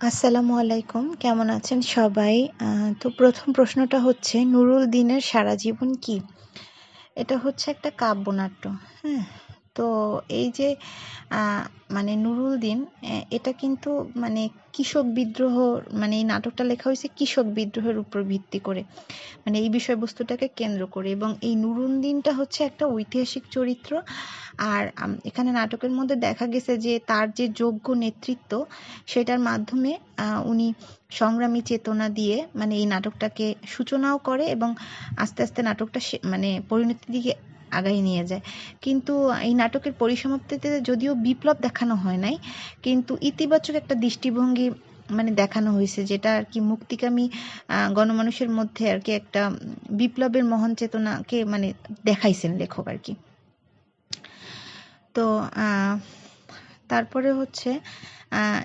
আসসালামু আলাইকুম, কেমন আছেন সবাই? তো প্রথম প্রশ্নটা হচ্ছে, নুরুল দিনের সারা জীবন কি? এটা হচ্ছে একটা কাব্যনাট্য হ্যাঁ? তো এই যে মানে নুরুল দিন এটা কিন্তু মানে কৃষক বিদ্রোহ মানে এই নাটকটা লেখা হয়েছে কৃষক বিদ্রোহের উপর ভিত্তি করে। মানে এই বিষয়বস্তুটাকে কেন্দ্র করে এবং এই নুরুল দিনটা হচ্ছে একটা ঐতিহাসিক চরিত্র। আর এখানে নাটকের মধ্যে দেখা গেছে যে তার যে যোগ্য নেতৃত্ব, সেটার মাধ্যমে উনি সংগ্রামী চেতনা দিয়ে মানে এই নাটকটাকে সূচনাও করে এবং আস্তে আস্তে নাটকটা মানে পরিণতির দিকে আগাই নিয়ে যায়। কিন্তু এই নাটকের পরিসমাপ্তিতে যদিও বিপ্লব দেখানো হয় নাই কিন্তু ইতিবাচক একটা দৃষ্টিভঙ্গি মানে দেখানো হয়েছে যেটা আর কি মুক্তিকামী গণমানুষের মধ্যে আর কি একটা বিপ্লবের মহান চেতনাকে মানে দেখাইছেন লেখক আর কি। তো তারপরে হচ্ছে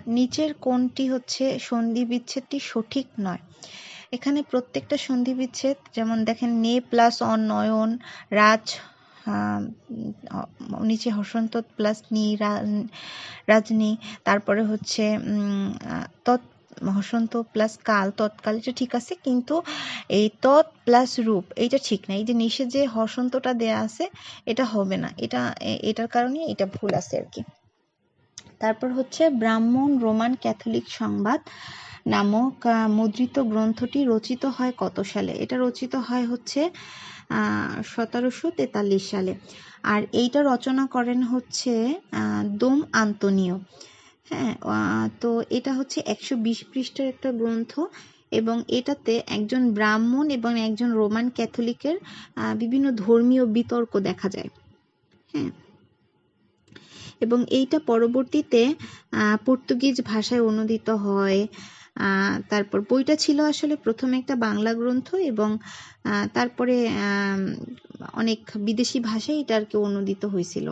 নিচের কোনটি হচ্ছে সন্ধি বিচ্ছেদটি সঠিক নয়। এখানে প্রত্যেকটা সন্ধি বিচ্ছেদ যেমন দেখেন নে প্লাস অনয়ন রাজ আহ, উম, নিচে হসন্ত প্লাস নি রাজনী, তারপরে হচ্ছে তৎ, হসন্ত প্লাস কাল, তৎকাল, এটা ঠিক আছে, কিন্তু এই তৎ প্লাস রূপ, এইটা ঠিক না, এই যে নিষে যে হসন্তটা দেয়া আছে, এটা হবে না, এটা এটার কারণে এটা ভুল আছে আর কি। তারপর হচ্ছে ব্রাহ্মণ রোমান ক্যাথলিক সংবাদ নামক মুদ্রিত গ্রন্থটি রচিত হয় কত সালে? এটা রচিত হয় হচ্ছে সতেরোশো তেতাল্লিশ সালে। আর এইটা রচনা করেন হচ্ছে দোম আন্তনিও। হ্যাঁ তো এটা হচ্ছে একশো বিশ পৃষ্ঠার একটা গ্রন্থ এবং এটাতে একজন ব্রাহ্মণ এবং একজন রোমান ক্যাথলিকের বিভিন্ন ধর্মীয় বিতর্ক দেখা যায়। হ্যাঁ। এবং এইটা পরবর্তীতে পর্তুগিজ ভাষায় অনুদিত হয়। তারপর বইটা ছিল আসলে প্রথমে একটা বাংলা গ্রন্থ এবং তারপরে অনেক বিদেশি ভাষায় এটা আর কি অনুদিত হয়েছিল।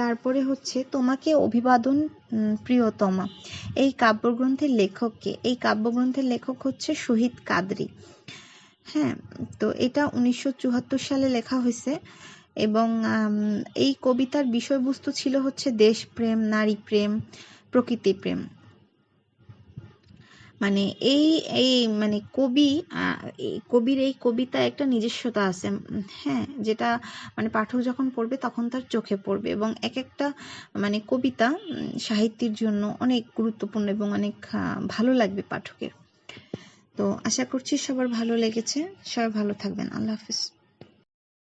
তারপরে হচ্ছে তোমাকে অভিবাদন প্রিয়তমা। এই কাব্যগ্রন্থের লেখককে এই কাব্যগ্রন্থের লেখক হচ্ছে শহীদ কাদরি। হ্যাঁ তো এটা উনিশশো চুয়াত্তর সালে লেখা হয়েছে এবং এই কবিতার বিষয়বস্তু ছিল হচ্ছে দেশপ্রেম নারী প্রেম প্রকৃতি প্রেম মানে এই এই মানে কবি কবির এই কবিতা একটা নিজস্বতা আছে হ্যাঁ যেটা মানে পাঠক যখন পড়বে তখন তার চোখে পড়বে এবং এক একটা মানে কবিতা সাহিত্যের জন্য অনেক গুরুত্বপূর্ণ এবং অনেক ভালো লাগবে পাঠকের। তো আশা করছি সবার ভালো লেগেছে। সবাই ভালো থাকবেন। আল্লাহ হাফিজ।